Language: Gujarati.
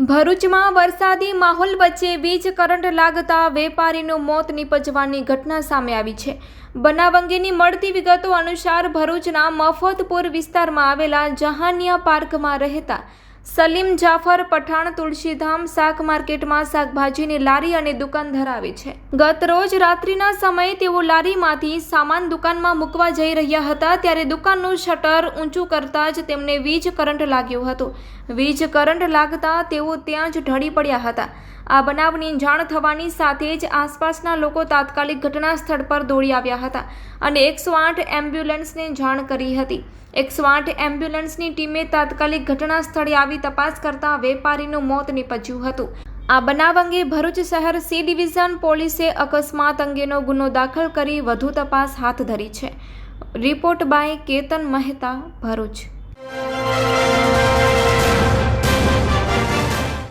ભરૂચમાં વરસાદી માહોલ વચ્ચે વીજ કરંટ લાગતા વેપારીનું મોત નીપજવાની ઘટના સામે આવી છે. બનાવ અંગેની મળતી વિગતો અનુસાર ભરૂચના મફતપુર વિસ્તારમાં આવેલા જહાનિયા પાર્કમાં રહેતા સલીમ જાફર પઠાણ તુલસીધામ શાક માર્કેટમાં શાકભાજીની લારી અને દુકાન ધરાવે છે. ગત રોજ રાત્રિના સમયે તેઓ લારીમાંથી સામાન દુકાનમાં મૂકવા જઈ રહ્યા હતા ત્યારે દુકાનનું શટર ઊંચું કરતા જ તેમને વીજ કરંટ લાગ્યો હતો. વીજ કરંટ લાગતા તેઓ ત્યાં જ ઢળી પડ્યા હતા. આ બનાવની જાણ થવાની સાથે જ આસપાસના લોકો તાત્કાલિક ઘટના સ્થળ પર દોડી આવ્યા હતા અને એકસો આઠ એમ્બ્યુલન્સને જાણ કરી હતી. એકસો આઠ એમ્બ્યુલન્સની ટીમે તાત્કાલિક ઘટના સ્થળે આવી તપાસ કરતા વેપારીનું મોત નીપજ્યું હતું. આ બનાવ અંગે ભરૂચ શહેર સી ડિવિઝન પોલીસે અકસ્માત અંગેનો ગુનો દાખલ કરી વધુ તપાસ હાથ ધરી છે. Report by Ketan Mehta, Bharuch.